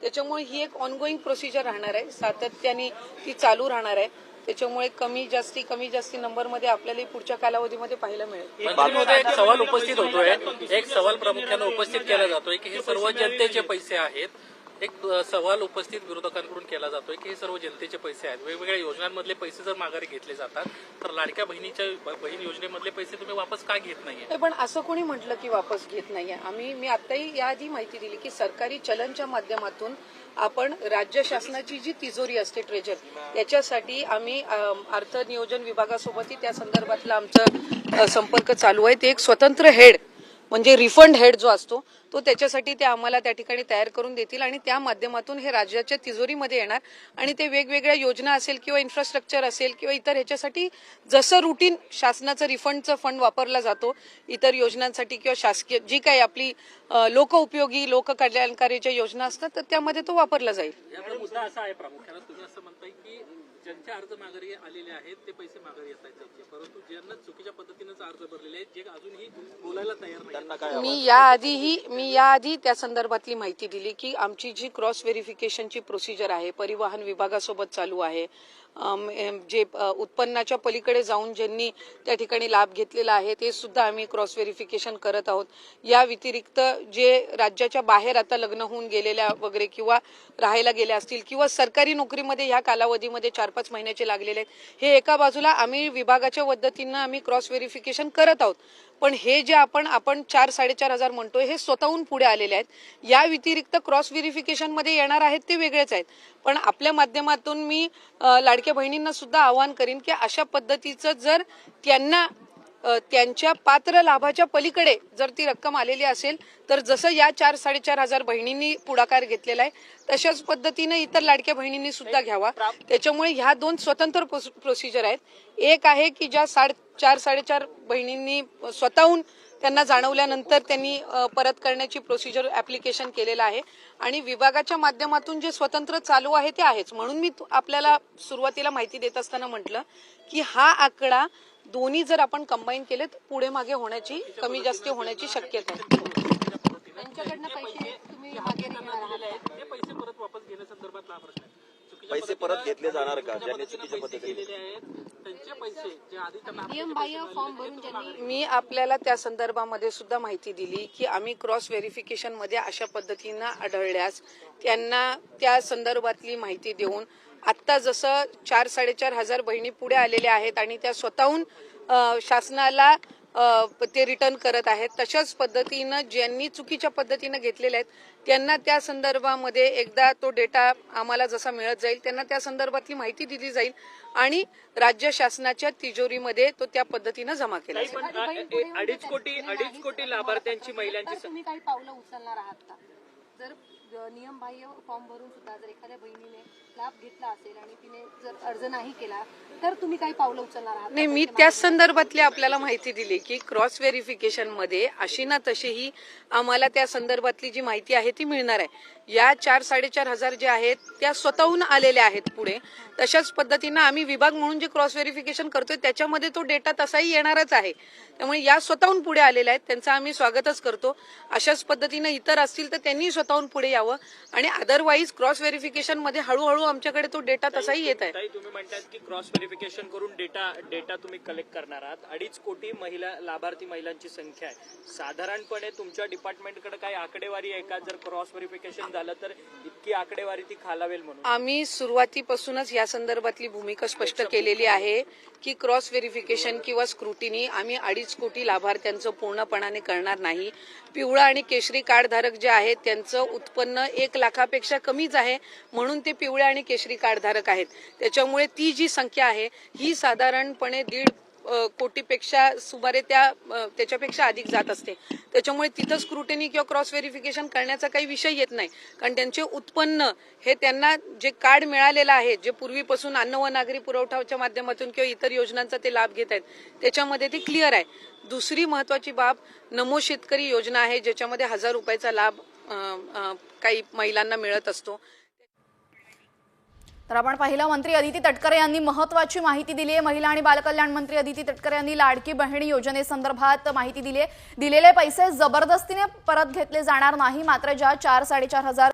त्याच्यामुळे ही एक ongoing procedure राहणार आहे. सातत्याने ती चालू राहणार आहे. त्याच्यामुळे कमी जास्ती कमी जास्ती नंबरमध्ये आपल्याला ही पुढच्या कालावधीमध्ये पाहायला मिळेल. एक सवाल उपस्थित होतोय. एक सवाल प्रामुख्याने उपस्थित केला जातोय की हे सर्व जनतेचे पैसे आहेत. एक सवाल उपस्थित विरोधकांकडून केला जातोय की हे सर्व जनतेचे पैसे आहेत. वेगवेगळ्या योजनांमधले पैसे जर माघारी घेतले जातात तर लाडक्या बहिणीच्या बहीण योजनेमधले पैसे तुम्ही वापस का घेत नाहीये? पण असं कोणी म्हटलं की वापस घेत नाहीये? आम्ही मी आताही याआधी माहिती दिली की सरकारी चलनच्या माध्यमातून आपण राज्य शासनाची जी तिजोरी असते ट्रेजर याच्यासाठी आम्ही अर्थ नियोजन विभागासोबतही त्या संदर्भातला आमचा संपर्क चालू आहे. ते एक स्वतंत्र हेड म्हणजे रिफंड हेड जो असतो तो त्याच्यासाठी ते आम्हाला त्या ठिकाणी तयार करून देतील आणि त्या माध्यमातून हे राज्याच्या तिजोरीमध्ये येणार. आणि ते वेगवेगळ्या योजना असेल किंवा इन्फ्रास्ट्रक्चर असेल किंवा इतर ह्याच्यासाठी जसं रुटीन शासनाचं रिफंडचं फंड वापरला जातो इतर योजनांसाठी किंवा शासकीय जी काही आपली अ, लोकउपयोगी लोककल्याणकारीच्या योजना असतात तर त्यामध्ये तो वापरला जाईल. मुद्दा असा आहे प्रामुख्याने तुम्ही असं म्हणताय की ज्यांचे अर्ज माघारी आलेले आहेत ते पैसे माघारी येत आहेत परंतु ज्यांना चुकीच्या पद्धतीने अर्ज भरलेले आहेत जे अजूनही बोलायला तयार नाही मी याआधीही मी याआधी त्या संदर्भातली माहिती दिली की आमची जी क्रॉस व्हेरिफिकेशनची प्रोसिजर आहे परिवहन विभागासोबत चालू आहे जे उत्पन्नाच्या पलीकडे जाऊन ज्यांनी त्या ठिकाणी लाभ घेतलेला आहे ते सुद्धा आम्ही क्रॉस व्हेरिफिकेशन करत आहोत. या व्यतिरिक्त जे राज्याच्या बाहेर आता लग्न होऊन गेलेल्या वगैरे किंवा राहायला गेल्या असतील किंवा सरकारी नोकरीमध्ये ह्या कालावधीमध्ये चार पाच महिन्याचे लागलेले आहेत हे एका बाजूला आम्ही विभागाच्या पद्धतीनं आम्ही क्रॉस व्हेरिफिकेशन करत आहोत. पण हे जे आपण आपण चार साडेचार हजार म्हणतोय हे स्वतःहून पुढे आलेले आहेत. या व्यतिरिक्त क्रॉस व्हेरिफिकेशनमध्ये येणार आहेत ते वेगळेच आहेत. पण आपल्या माध्यमातून मी लाडक्या बहिणींना सुद्धा आवाहन करीन की अशा पद्धतीचं जर त्यांना त्यांच्या पात्र लाभाच्या पलीकडे जर ती रक्कम आलेली असेल तर जसं या चार साडेचार हजार बहिणींनी पुढाकार घेतलेला आहे तशाच पद्धतीने इतर लाडक्या बहिणींनी सुद्धा घ्यावा. त्याच्यामुळे ह्या दोन स्वतंत्र प्रोसिजर आहेत. एक आहे की ज्या साडे चार साडेचार बहिणींनी स्वतःहून त्यांना जाणवल्यानंतर त्यांनी परत करण्याची प्रोसिजर ऍप्लिकेशन केलेलं आहे. आणि विभागाच्या माध्यमातून जे स्वतंत्र चालू आहे ते आहेच. म्हणून मी आपल्याला सुरुवातीला माहिती देत असताना म्हटलं की हा आकडा दोन्ही जर आपण कंबाईन केले तर पुढे मागे होण्याची कमी जास्त होण्याची शक्यता आहे. त्यांच्याकडनं पैसे तुम्ही मागे पैसे परत वापस घेण्यासंदर्भातला हा प्रश्न आहे. चुकीच्या पैसे परत घेतले जाणार का? ज्यांनी पद्धतीने चुकीच्या पद्धतीने गेलेले आहेत त्यांचे पैसे जे आधी त्यांना नियमबाह्य फॉर्म भरून ज्यांनी मी आपल्याला त्या संदर्भामध्ये सुद्धा माहिती दिली की आम्ही क्रॉस व्हेरिफिकेशनमध्ये अशा पद्धतीनं आढळल्यास त्यांना त्या संदर्भातली माहिती देऊन आत्ता जसं चार साडेचार हजार बहिणी पुढे आलेल्या आहेत आणि त्या स्वतःहून शासनाला ते रिटर्न करत आहेत. तशाच पद्धतीनं ज्यांनी चुकीच्या पद्धतीनं घेतलेल्या आहेत त्यांना त्या संदर्भामध्ये एकदा तो डेटा आम्हाला जसा मिळत जाईल त्यांना त्या संदर्भातली माहिती दिली जाईल आणि राज्य शासनाच्या तिजोरीमध्ये तो त्या पद्धतीनं जमा केला जाईल. अडीच कोटी अडीच कोटी लाभार्थ्यांची महिलांची काही पावलं उचलणार आहात का? जर अ, नियमबाह्य फॉर्म भरून सुद्धा जर एखाद्या बहिणीने लाभ घेतला असेल आणि तिने जर अर्ज नाही केला तर तुम्ही काही पावलं उचलणार आहात? नाही मी त्या संदर्भातली आपल्याला माहिती दिली की क्रॉस व्हेरिफिकेशनमध्ये अशी ना तशीही आम्हाला त्या संदर्भातली जी माहिती आहे ती मिळणार आहे. या चार साडेचार हजार जे आहेत त्या स्वतःहून आलेल्या आहेत पुढे. तशाच पद्धतीनं आम्ही विभाग म्हणून जे क्रॉस व्हेरिफिकेशन करतोय त्याच्यामध्ये तो डेटा तसाही येणारच आहे. त्यामुळे या स्वतःहून पुढे आलेल्या आहेत त्यांचं आम्ही स्वागतच करतो. अशाच पद्धतीनं इतर असतील तर त्यांनी स्वतःहून पुढे यावं. आणि अदरवाईज क्रॉस व्हेरिफिकेशनमध्ये हळूहळू आमच्याकडे तो डेटा तसाही येत आहे. तुम्ही म्हणतात की क्रॉस व्हेरिफिकेशन करून डेटा डेटा तुम्ही कलेक्ट करणार आहात. अडीच कोटी महिला लाभार्थी महिलांची संख्या आहे. साधारणपणे तुमच्या डिपार्टमेंटकडे काही आकडेवारी आहे का? जर क्रॉस व्हेरिफिकेशन झालं तर इतकी आकडेवारी ती खालावेल म्हणून. आम्ही सुरुवातीपासूनच या संदर्भातली भूमिका स्पष्ट केलेली आहे की क्रॉस व्हेरिफिकेशन किंवा स्क्रुटिनी आम्ही अडीच कोटी लाभार्थ्यांचं पूर्णपणाने करणार नाही. पिवळा आणि केशरी कार्ड धारक जे आहेत त्यांचं उत्पन्न उत्पन्न एक लाखापेक्षा कमीच आहे म्हणून ते पिवळे आणि केशरी कार्डधारक आहेत. त्याच्यामुळे ती जी संख्या आहे ही साधारणपणे दीड कोटीपेक्षा सुमारे त्या त्याच्यापेक्षा अधिक जात असते. त्याच्यामुळे तिथं स्क्रुटिनी किंवा क्रॉस व्हेरिफिकेशन करण्याचा काही विषय येत नाही. कारण त्यांचे उत्पन्न हे त्यांना जे कार्ड मिळालेलं आहे जे पूर्वीपासून अन्न व नागरी पुरवठाच्या माध्यमातून किंवा इतर योजनांचा ते लाभ घेत आहेत त्याच्यामध्ये ते क्लिअर आहे. दुसरी महत्वाची बाब नमो शेतकरी योजना आहे ज्याच्यामध्ये हजार रुपयाचा लाभ काही महिलांना मिळत असतो. तर आपण पाहिलं मंत्री अदिती तटकरे यांनी महत्वाची माहिती दिली आहे महिला आणि बालकल्याण मंत्री अदिती तटकरे यांनी लाडकी बहिणी योजनेसंदर्भात माहिती दिली आहे दिलेले पैसे जबरदस्तीने परत घेतले जाणार नाही. मात्र ज्या चार साडेचार हजार